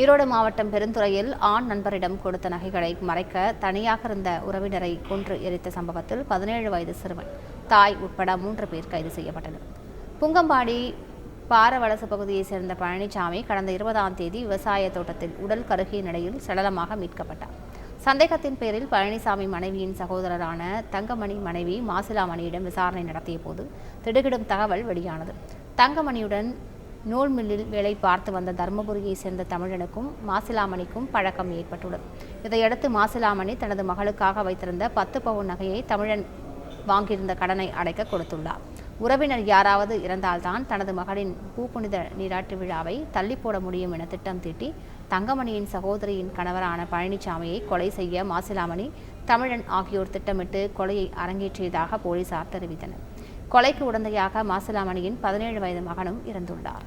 ஈரோடு மாவட்டம் பெருந்துறையில் ஆண் நண்பரிடம் கொடுத்த நகைகளை மறைக்க தனியாக இருந்த உறவினரை கொன்று எரித்த சம்பவத்தில் பதினேழு வயது சிறுவன் தாய் உட்பட மூன்று பேர் கைது செய்யப்பட்டனர். புங்கம்பாடி பாரவலசு பகுதியைச் சேர்ந்த பழனிசாமி கடந்த இருபதாம் தேதி விவசாய தோட்டத்தில் உடல் கருகிய நிலையில் சடலமாக மீட்கப்பட்டார். சந்தேகத்தின் பேரில் பழனிசாமி மனைவியின் சகோதரரான தங்கமணி மனைவி மாசிலாமணியிடம் விசாரணை நடத்திய போது திடுகிடும் தகவல் வெளியானது. தங்கமணியுடன் நூல் மில்லில் வேலை பார்த்து வந்த தர்மபுரியை சேர்ந்த தமிழனுக்கும் மாசிலாமணிக்கும் பழக்கம் ஏற்பட்டுள்ளது. இதையடுத்து மாசிலாமணி தனது மகளுக்காக வைத்திருந்த பத்து பவுன் நகையை தமிழன் வாங்கியிருந்த கடனை அடைக்க கொடுத்துள்ளார். உறவினர் யாராவது இறந்தால்தான் தனது மகளின் பூப்புனித நீராட்டு விழாவை தள்ளி போட முடியும் என திட்டம் தீட்டி தங்கமணியின் சகோதரியின் கணவரான பழனிசாமியை கொலை செய்ய மாசிலாமணி தமிழன் ஆகியோர் திட்டமிட்டு கொலையை அரங்கேற்றியதாக போலீசார் தெரிவித்தனர். கொலைக்கு உடந்தையாக மாசிலாமணியின் பதினேழு வயது மகனும் இறந்துள்ளார்.